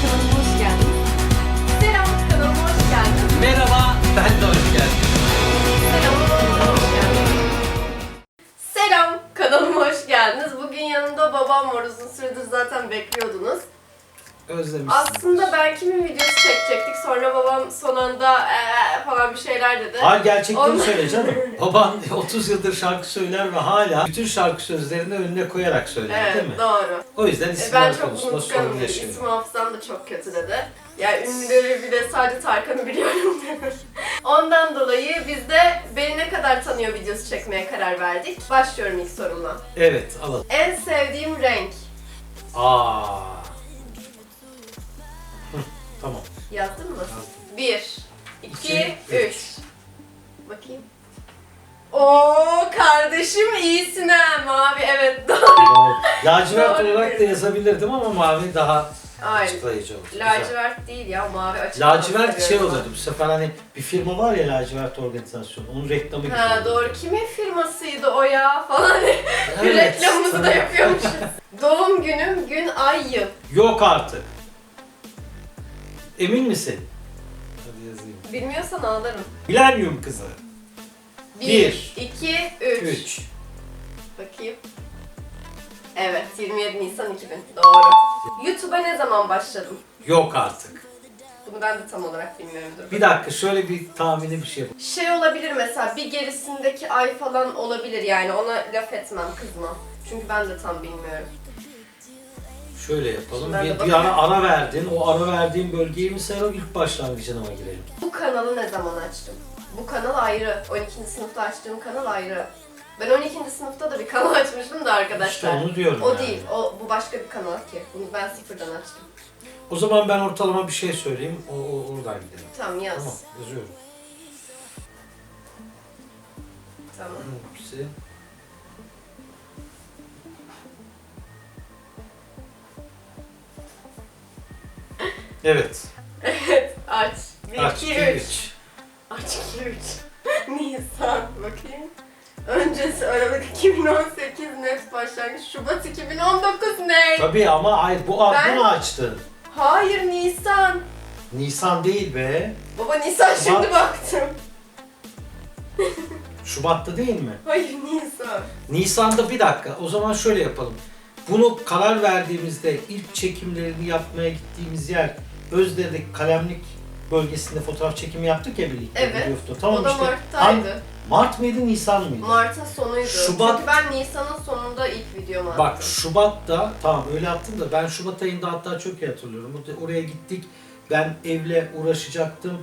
kanalıma hoş geldiniz. Selam kanalıma hoş geldiniz. Merhaba, ben de hoş geldin. Selam kanalıma hoş geldiniz. Selam kanalıma hoş geldiniz. Bugün yanımda babam var. Uzun süredir zaten bekliyordunuz. Özlemişsin. Aslında ben kimin videosu çekecektik. Sonra babam son anda "Ee" falan bir şeyler dedi. Hayır gerçekten Ondan- söyle canım. Baban 30 yıldır şarkı söyler ve hala bütün şarkı sözlerini önüne koyarak söyler değil Evet mi? doğru. O yüzden E, isimler Ben çok unutkanım. İsim hafızam da çok kötü dedi. Yani ünlüleri bile sadece Tarkan'ı biliyorum. Ondan dolayı biz de beni ne kadar tanıyor videosu çekmeye karar verdik. Başlıyorum ilk sorumla. Evet alalım. En sevdiğim renk. Aa. Tamam. Yazdın mı? 1, 2, İki, 3. Bakayım. Oo kardeşim iyisin ha mavi evet doğru. Doğru. Lacivert Doğru. olarak da yazabilirdim ama mavi daha Ay açıklayıcı oldu. Güzel. lacivert değil ya mavi açık. Lacivert şey olurdu bu sefer hani bir firma var ya lacivert organizasyon onun reklamı gibi Ha olurdu. doğru kimin firmasıydı o ya falan. Evet. Reklamımızı da yapıyormuşuz. Doğum günüm, gün, ay, yıl. Yok artık. Emin misin? Hadi yazayım. Bilmiyorsan ağlarım. Milenyum kızı. 1, Bir. 2, 3. 3. Bakayım. Evet, 27 Nisan 2000. Doğru. YouTube'a ne zaman başladım? Yok artık. Bunu ben de tam olarak bilmiyorum. Dur. Bir dakika şöyle bir tahmini bir şey yap. Şey olabilir mesela, bir gerisindeki ay falan olabilir yani. Ona laf etmem, kızmam. Çünkü ben de tam bilmiyorum. Şöyle yapalım. Ben de Bir, bir bakayım. ara ara verdin. O ara verdiğin bölgeyi mi sayalım ilk başlangıcına mı girelim? Bu kanalı ne zaman açtım? Bu kanal ayrı. 12. sınıfta açtığım kanal ayrı. Ben 12. sınıfta da bir kanal açmıştım da arkadaşlar. İşte onu diyorum O yani. değil. O bu başka bir kanal ki. Bunu ben sıfırdan açtım. O zaman ben ortalama bir şey söyleyeyim. O, o oradan gidelim. Tamam yaz. Tamam yazıyorum. Tamam. Hepsi. Evet. Evet. Aç. 1, Aç 2, 2 3. 3. Aç 2, 3. Nisan. Bakayım. Öncesi Aralık 2018 net başlangıç. Şubat 2019 ne? Tabii ama hayır bu ad Ben- bunu açtın. Hayır Nisan. Nisan değil be. Baba Nisan şimdi baktım. Şubat'ta değil mi? Hayır Nisan. Nisan'da bir dakika. O zaman şöyle yapalım. Bunu karar verdiğimizde ilk çekimlerini yapmaya gittiğimiz yer Özdere'deki kalemlik bölgesinde fotoğraf çekimi yaptık ya birlikte. Evet. hafta. Tamam o da işte. Mart'taydı. Ham- Mart mıydı Nisan mıydı? Mart'ın sonuydu. Şubat- Çünkü ben Nisan'ın sonunda ilk videomu attım. Bak Şubat'ta tamam öyle yaptım da ben Şubat ayında hatta çok iyi hatırlıyorum. Oraya gittik. Ben evle uğraşacaktım.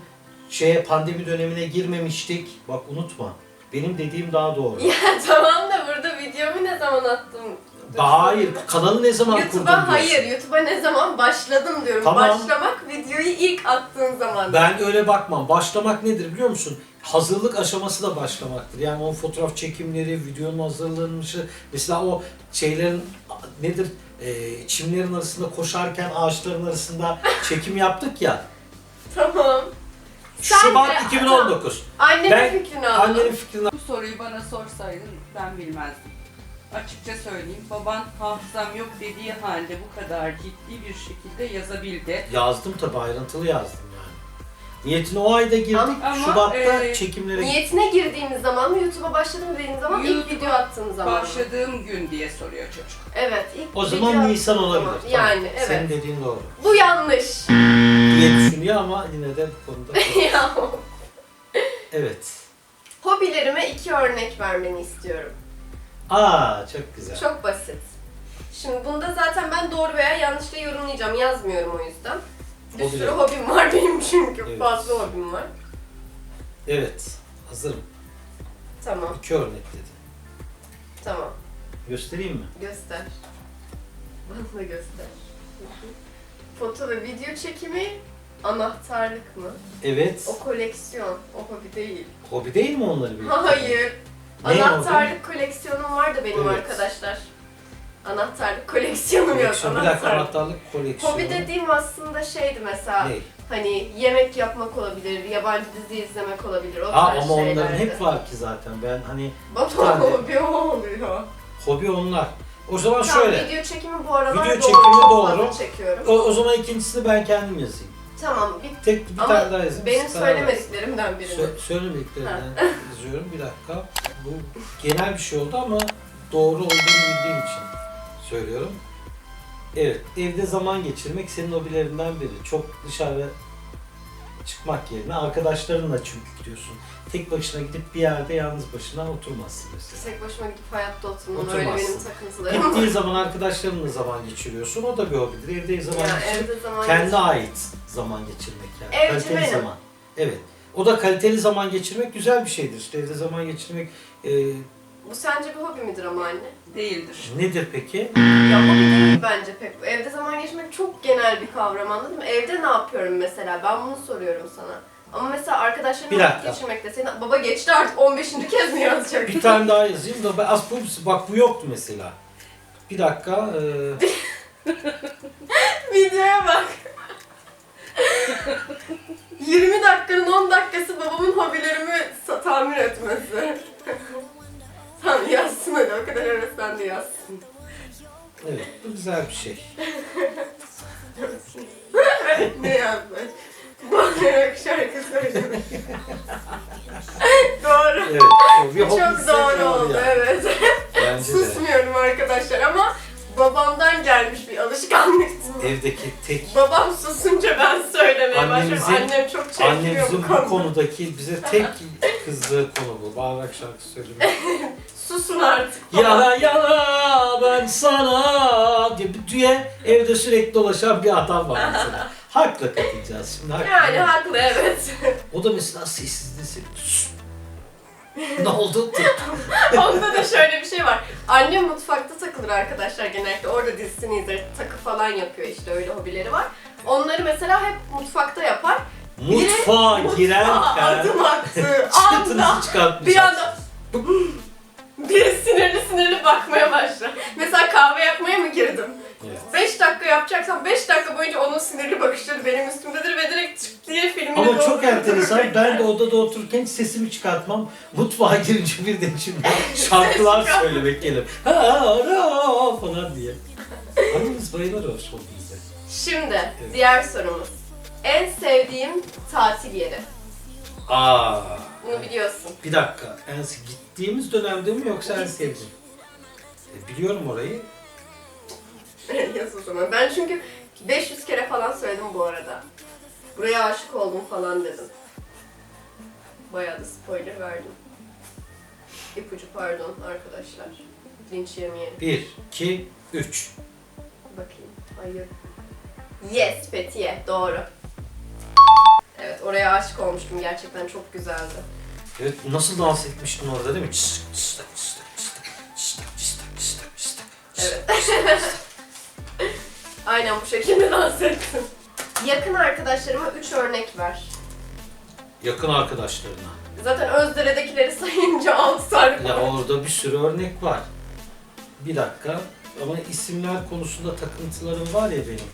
Şeye pandemi dönemine girmemiştik. Bak unutma. Benim dediğim daha doğru. Ya tamam da burada videomu ne zaman attım? Daha hayır. Kanalı ne zaman kurdun YouTube'a diyorsun. hayır, YouTube'a ne zaman başladım diyorum. Tamam. Başlamak videoyu ilk attığın zaman. Ben öyle bakmam. Başlamak nedir biliyor musun? Hazırlık aşaması da başlamaktır. Yani o fotoğraf çekimleri, videonun hazırlanışı, mesela o şeylerin nedir? Ee, çimlerin arasında koşarken ağaçların arasında çekim yaptık ya. Tamam. Sen Şubat de- 2019. Annemin Ben fikrini aldım. annenin fikrini Bu soruyu bana sorsaydın ben bilmezdim. Açıkça söyleyeyim, baban hafızam yok dediği halde bu kadar ciddi bir şekilde yazabildi. yazdım tabi ayrıntılı yazdım yani. Niyetine o ayda girdik. Ama- Şubat'ta e, çekimlere Niyetine girdiğimiz zaman mı YouTube'a başladım dediğin zaman ilk YouTube'a video attığın zaman mı? Başladığım gün diye soruyor çocuk. Evet ilk o video zaman attığın Nisan olabilir. zaman. Tamam. Yani evet. Senin dediğin doğru. Bu yanlış. diye düşünüyor ama yine de bu konuda. ya. Evet. Hobilerime iki örnek vermeni istiyorum. Aa çok güzel. Çok basit. Şimdi bunda zaten ben doğru veya yanlışla yorumlayacağım. Yazmıyorum o yüzden. Bir Hobiler. sürü hobim var benim çünkü. Evet. Fazla hobim var. Evet. Hazırım. Tamam, İki örnek dedi. tamam. Göstereyim mi? Göster. Bana da göster. Foto ve video çekimi anahtarlık mı? Evet. O koleksiyon, o hobi değil. Hobi değil mi onları bir? Hayır. Anahtarlık koleksiyonum var da benim Evet. arkadaşlar. Anahtarlık koleksiyonum yok. Koleksiyon. Bir dakika Anahtarlık. anahtarlık koleksiyonu. Hobi dediğim aslında şeydi mesela. Ne? Hani yemek yapmak olabilir, yabancı dizi izlemek olabilir, o Ha tarz ama onların şeylerdi. hep var ki zaten. Ben hani Baba tane- hobi o oluyor. hobi onlar. O zaman Tamam, şöyle. video çekimi bu aralar Video doğru, çekimi çok doğru. fazla çekiyorum. O, o zaman ikincisini ben kendim yazayım. Tamam, bir, Tek bir ama tane daha yazayım. benim siz karar verin. söylemediklerimden birini. Sö- söylemediklerinden yazıyorum. Bir dakika. Bu genel bir şey oldu ama doğru olduğunu bildiğim için söylüyorum. Evet, evde zaman geçirmek senin hobilerinden biri. Çok dışarı çıkmak yerine arkadaşlarınla çünkü gidiyorsun. Tek başına gidip bir yerde yalnız başına oturmazsın mesela. Tek başıma gidip hayatta oturmam öyle benim takıntılarım. Gittiğin zaman arkadaşlarınla zaman geçiriyorsun. O da bir hobidir. Evde zaman geçirmek kendine geçir- ait zaman geçirmek yani. Benim. zaman. Evet. O da kaliteli zaman geçirmek güzel bir şeydir. İşte evde zaman geçirmek e, Bu sence bir hobi midir ama anne? Değildir. nedir peki? Ya hobi değil bence pek. Evde zaman geçirmek çok genel bir kavram anladın mı? Evde ne yapıyorum mesela? Ben bunu soruyorum sana. Ama mesela Bir arkadaşlarımla dakika. vakit geçirmek de senin baba geçti artık 15. kez mi yazacak? Bir tane daha yazayım da ben, az bu, bak bu yoktu mesela. Bir dakika. e, Videoya bak. 20 dakikanın 10 dakikası babamın hobilerimi tamir etmesi. tamam yazsın hadi o kadar da yazsın. evet bu güzel bir şey. ne yazmış? Bağırarak şarkı söylemek. doğru. Evet. o bir hobi Çok doğru oldu yani. evet. Bence de. Susmuyorum arkadaşlar ama babamdan. Evdeki tek Babam susunca ben söylemeye başlıyorum. Annemizin- Annem çok çekiniyor annemizin bu bu konuda. konudaki bize tek kızdığı konu bu. Bağırarak şarkı söylemek. Susun artık. Yana yana ben sana diye, diye evde sürekli dolaşan bir adam var mesela. Haklı katacağız şimdi. Haklı. Yani haklı evet. O da mesela sessizliği seviyor. Sus. ne oldu? Onda da şöyle bir şey var. Annem mutfakta takılır arkadaşlar genellikle. Orada dizisini izler, takı falan yapıyor işte öyle hobileri var. Onları mesela hep mutfakta yapar. Mutfağa Mutfağa girerken adım attığı anda bir anda bir sinirli sinirli bakmaya başlar. Mesela kahve yapmaya mı girdim? Evet. 5 dakika yapacaksam 5 dakika boyunca onun sinirli bakışları benim üstümdedir ve direkt çık diye filmine Ama doğru çok enteresan. Ben de odada otururken hiç sesimi çıkartmam. Mutfağa girince birden içimden şarkılar söylemek gelir. Ha ha falan diye. Annemiz bayılır o sohbete. Şimdi diğer sorumuz. En sevdiğim tatil yeri. Aa. Bunu biliyorsun. Bir dakika. En gittiğimiz dönemde mi yoksa en sevdiğim? E, biliyorum orayı. Yaz o zaman. Ben çünkü 500 kere falan söyledim bu arada. Buraya aşık oldum falan dedim. Bayağı da spoiler verdim. İpucu pardon arkadaşlar. Linç yemeyelim. 1, 2, 3. Bakayım. Hayır. Yes Fethiye. Doğru. Evet oraya aşık olmuştum. Gerçekten çok güzeldi. Evet nasıl dans etmiştin orada değil mi? Çıstık çıstık çıstık çıstık çıstık çıstık çıstık çıstık. Evet. Aynen bu şekilde dans ettim. Yakın arkadaşlarıma 3 örnek ver. Yakın arkadaşlarına. Zaten Özdere'dekileri sayınca 6 tane Ya orada bir sürü örnek var. Bir dakika. Ama isimler konusunda takıntılarım var ya benim.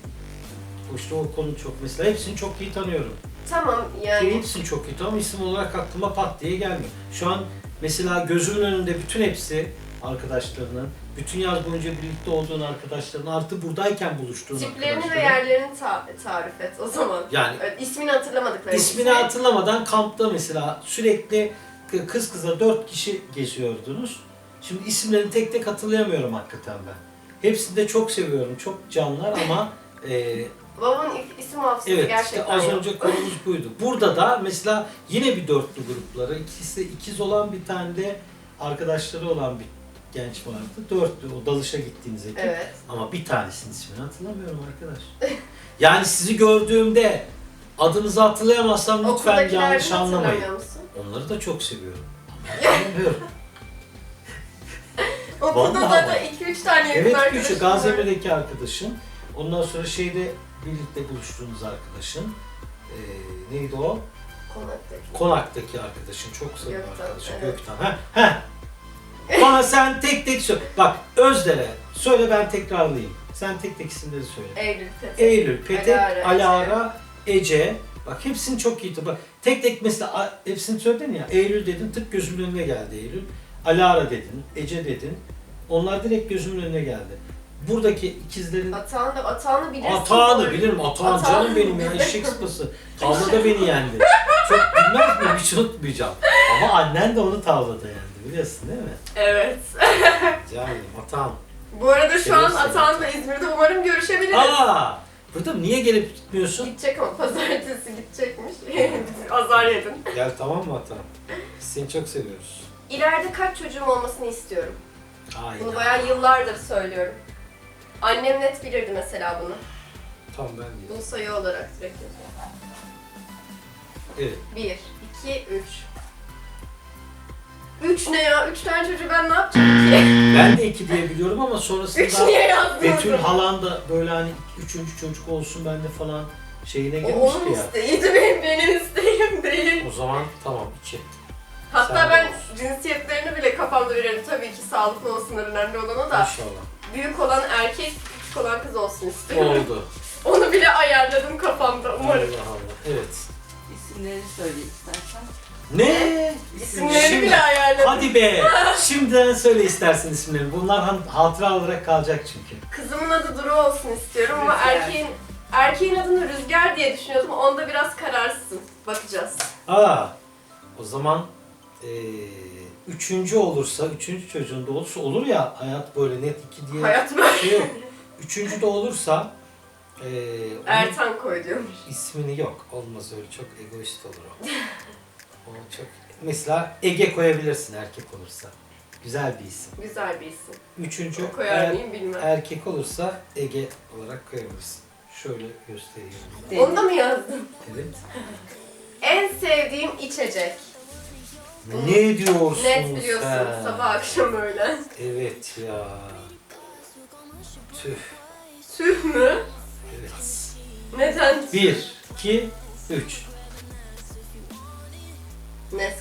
İşte o konu çok mesela hepsini çok iyi tanıyorum. Tamam Yani. yani Hepsini çok iyi tanıyorum. İsim olarak aklıma pat diye gelmiyor. Şu an mesela gözümün önünde bütün hepsi arkadaşlarının, bütün yaz boyunca birlikte olduğun arkadaşların artı buradayken buluştuğun tiplerini ve arkadaşların. yerlerini ta- tarif et o zaman. Yani Evet, ismini hatırlamadıkları ismini hatırlamadan kampta mesela sürekli k- kız kıza dört kişi geziyordunuz. Şimdi isimlerini tek tek hatırlayamıyorum hakikaten ben. Hepsini de çok seviyorum. Çok canlar ama e, Babamın ilk isim hafızası Evet gerçekten işte az yok. önce konumuz buydu. Burada da mesela yine bir dörtlü grupları, ikisi ikiz olan bir tane de arkadaşları olan bir genç vardı. Dörtlü o dalışa gittiğiniz ekip. Evet. Ama bir tanesinin ismini hatırlamıyorum arkadaş. yani sizi gördüğümde adınızı hatırlayamazsam lütfen yanlış anlamayın. Onları da çok seviyorum. Ama hatırlamıyorum. Okulda Vallahi zaten 2-3 tane yakın evet arkadaşım. Gaziantep'teki arkadaşın. Ondan sonra şeyde birlikte buluştuğunuz arkadaşın. Ee, neydi o? Konaktaki. Konaktaki arkadaşın çok sevdiğim Gökten, arkadaşın evet. Gökten. Ha, ha. Bana sen tek tek söyle. Bak Özdere söyle ben tekrarlayayım. Sen tek tek isimleri söyle. Eylül Petek. Eylül, Petek, Alara, Alara, Ece. Bak hepsini çok iyi. Bak tek tek mesela hepsini söyledin ya. Eylül dedin tık gözümün önüne geldi Eylül. Alara dedin, Ece dedin. Onlar direkt gözümün önüne geldi. Buradaki ikizlerin Atağını atağını bilirsin. Atağını bilirim. Atağın Atağını canım benim ya. bilirim. Eşek sıpası. Tavlada beni yendi. Çok bilmez miyim? Hiç unutmayacağım. Ama annen de onu tavlada yendi. Biliyorsun değil mi? Evet. Canım atağım. Bu arada şu an Seversin. Atağan da İzmir'de umarım görüşebiliriz. Aa! Burada niye gelip gitmiyorsun? Gidecek ama pazartesi gidecekmiş. Azar yedin. Gel tamam mı atağım? Biz Seni çok seviyoruz. İleride kaç çocuğum olmasını istiyorum. Aynen. Bunu bayağı yıllardır söylüyorum. Annem net bilirdi mesela bunu. Tamam ben değilim. Bunu sayı olarak direkt yazıyorum. Evet. 1, 2, 3. 3 ne ya? 3 tane çocuğu ben ne yapacağım ki? Ben de iki diye biliyorum ama 3 sonrasında niye? Betül halan da böyle hani üçüncü çocuk olsun bende falan şeyine O girmişti onun ya. isteğiydi benim, benim isteğim değil. O zaman tamam iki. Hatta Sen ben olsun. cinsiyetlerini bile kafamda verelim. Tabii ki sağlıklı olsunlar önemli olan o da. İnşallah. Büyük olan erkek, küçük olan kız olsun istiyorum. Oldu. Onu bile ayarladım kafamda umarım. Allah Allah. Evet. İsimlerini söyleyeyim istersen. Ne? İsimlerini Şimdi- bile ayarladım. Hadi be. Şimdiden söyle istersin isimlerini. Bunlar han- hatıra olarak kalacak çünkü. Kızımın adı Duru olsun istiyorum ama Rüzgar. erkeğin erkeğin adını Rüzgar diye düşünüyordum. Onda biraz kararsızım. Bakacağız. Aa. O zaman eee, üçüncü olursa, üçüncü çocuğunda olursa olur ya hayat böyle net iki diye Hayat böyle. şey yok. Üçüncü de olursa eee onun Ertan koy diyormuş. ismini yok. Olmaz öyle çok egoist olur o. o çok mesela Ege koyabilirsin erkek olursa. Güzel bir isim. Güzel bir isim. Üçüncü Koyar er- mıyım bilmem. erkek olursa Ege olarak koyabilirsin. Şöyle göstereyim. Onu da mı yazdın? Evet. En sevdiğim içecek. Ne diyorsun Net biliyorsun. sen? Sabah akşam öğlen. Evet ya. Tüh. Tüh mü? Evet. Neden? Bir, iki, üç.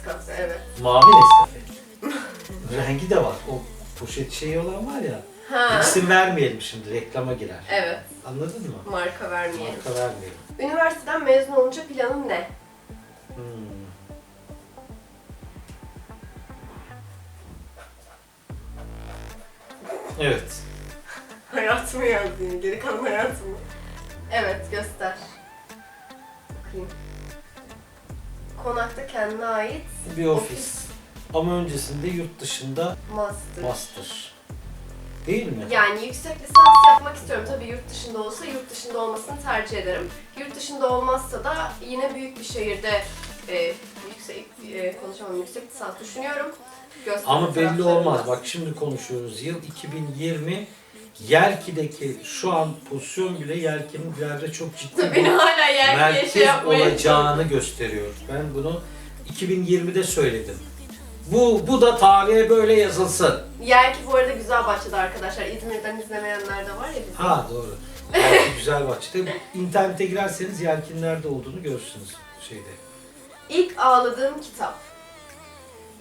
Nescafe evet. Mavi Nescafe. Rengi de var. O poşet şeyi olan var ya. Ha. İsim vermeyelim şimdi reklama girer. Evet. Anladın mı? Marka vermeyelim. Marka vermeyelim. Üniversiteden mezun olunca planım ne? Hmm. Evet. Hayatımı yazdın. Geri kalan hayatımı. Evet göster. Bakayım. Konakta kendine ait Bir ofis. Ama öncesinde yurt dışında master. master. Değil mi? Yani yüksek lisans yapmak istiyorum. Tabii yurt dışında olsa yurt dışında olmasını tercih ederim. Yurt dışında olmazsa da yine büyük bir şehirde e, yüksek e, konuşamam yüksek lisans düşünüyorum. Gösteri Ama belli olmaz. Bak şimdi konuşuyoruz. Yıl 2020 Yerki'deki şu an pozisyon bile Yerki'nin ileride çok ciddi Beni bir hala merkez şey yapmaya olacağını gösteriyor. Ben bunu 2020'de söyledim. Bu bu da tarihe böyle yazılsın. Yerki bu arada güzel başladı arkadaşlar. İzmir'den izlemeyenler de var ya bizim. Ha doğru. Yerki güzel bahçede. İnternete girerseniz Yerki'nin nerede olduğunu görürsünüz şeyde. İlk ağladığım kitap.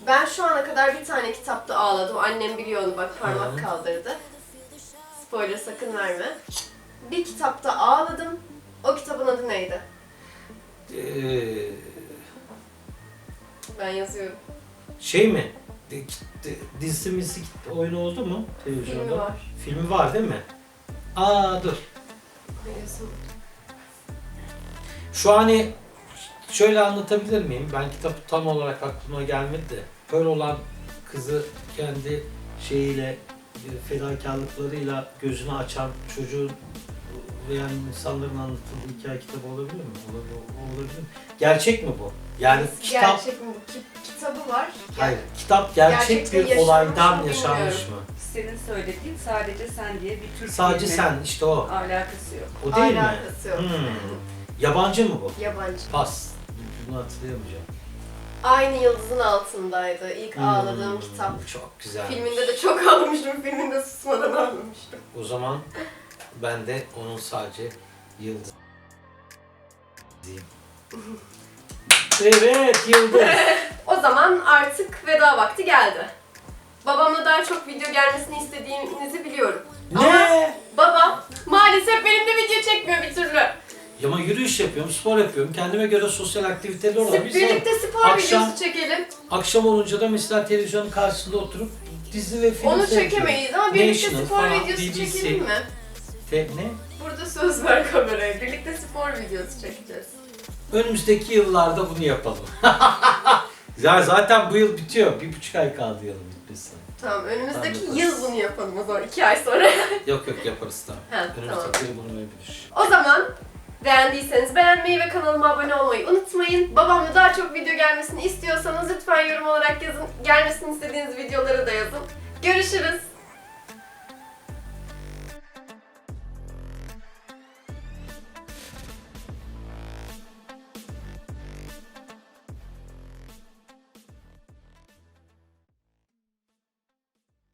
Ben şu ana kadar bir tane kitapta ağladım. Annem biliyor onu bak parmak Hı. kaldırdı. Spoiler sakın verme. Bir kitapta ağladım. O kitabın adı neydi? Ee, Ben yazıyorum. şey mi? De- de- Dizisi misi oyunu oldu mu televizyonda? Filmi var. Filmi var değil mi? Aa dur. Ne diyorsun? Şu hani şöyle anlatabilir miyim? Ben kitap tam olarak aklıma gelmedi de. Kör olan kızı kendi şeyiyle fedakarlıklarıyla gözünü açan çocuğun veya insanların anlatıldığı hikaye kitabı olabilir mi? Olabilir, olabilir? Gerçek mi bu? Yani kitap Gerçek mi? Ki- kitabı var. hayır, kitap gerçek Gerçekte bir olaydan mı yaşanmış mı? Senin söylediğin sadece sen diye bir Türk Sadece sen işte o. Alakası yok. O değil mi? Alakası yok. Hmm. Yabancı mı bu? Yabancı. Pas. Bunu hatırlayamayacağım. Aynı yıldızın altındaydı. İlk Hmm, ağladığım kitap. Çok güzel. Filminde de çok ağlamıştım. Filminde susmadan ağlamıştım. O zaman ben de onun sadece yıldız diyeyim. Evet yıldız. O zaman artık veda vakti geldi. Babamla daha çok video gelmesini istediğinizi biliyorum. ne? Babam maalesef benimle video çekmiyor bir türlü. Ya Ama yürüyüş yapıyorum, spor yapıyorum. Kendime göre sosyal aktiviteler olan bir Birlikte spor Akşam- videosu çekelim. Akşam olunca da mesela televizyonun karşısında oturup dizi ve film Onu seyrediyorum. çekemeyiz ama birlikte National spor falan, videosu BBC. çekelim mi? Te- ne? Burada söz ver kameraya. Birlikte spor videosu çekeceğiz. Önümüzdeki yıllarda bunu yapalım. ya zaten bu yıl bitiyor. Bir buçuk ay kaldı yılın bitmesine. Tamam önümüzdeki Tamam, yıl bunu yapalım o zaman. iki ay sonra. Yok yok yaparız tamam. ha, tamam. Önümüzdeki yıl bunu yapabilir. O zaman beğendiyseniz beğenmeyi ve kanalıma abone olmayı unutmayın. Babamla daha çok video gelmesini istiyorsanız lütfen yorum olarak yazın. Gelmesini istediğiniz videoları da yazın. Görüşürüz.